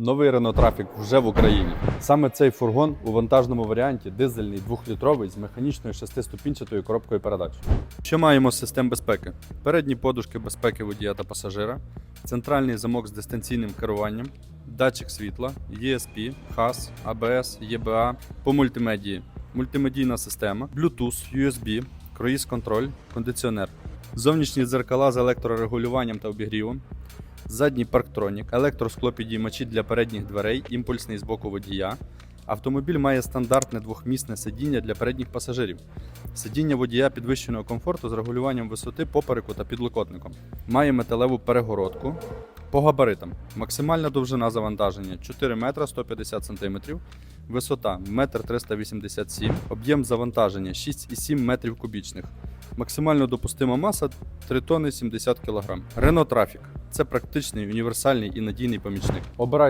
Новий Renault Trafic вже в Україні. Саме цей фургон у вантажному варіанті дизельний двохлітровий з механічною шестиступінчатою коробкою передач. Що маємо систем безпеки? Передні подушки безпеки водія та пасажира, центральний замок з дистанційним керуванням, датчик світла, ESP, HAS, ABS, EBA по мультимедії, мультимедійна система, Bluetooth, USB, круїз контроль, кондиціонер, зовнішні дзеркала з електрорегулюванням та обігрівом, задній парктронік, електросклопідіймачі для передніх дверей, імпульсний з боку водія. Автомобіль має стандартне двохмісне сидіння для передніх пасажирів. Сидіння водія підвищеного комфорту з регулюванням висоти попереку та підлокотником. Має металеву перегородку. По габаритам. Максимальна довжина завантаження 4 метра 150 см, висота 1 387 м, об'єм завантаження 6,7 метрів кубічних. Максимально допустима маса 3 тонни 70 кг. Renault трафік – це практичний, універсальний і надійний помічник. Обирай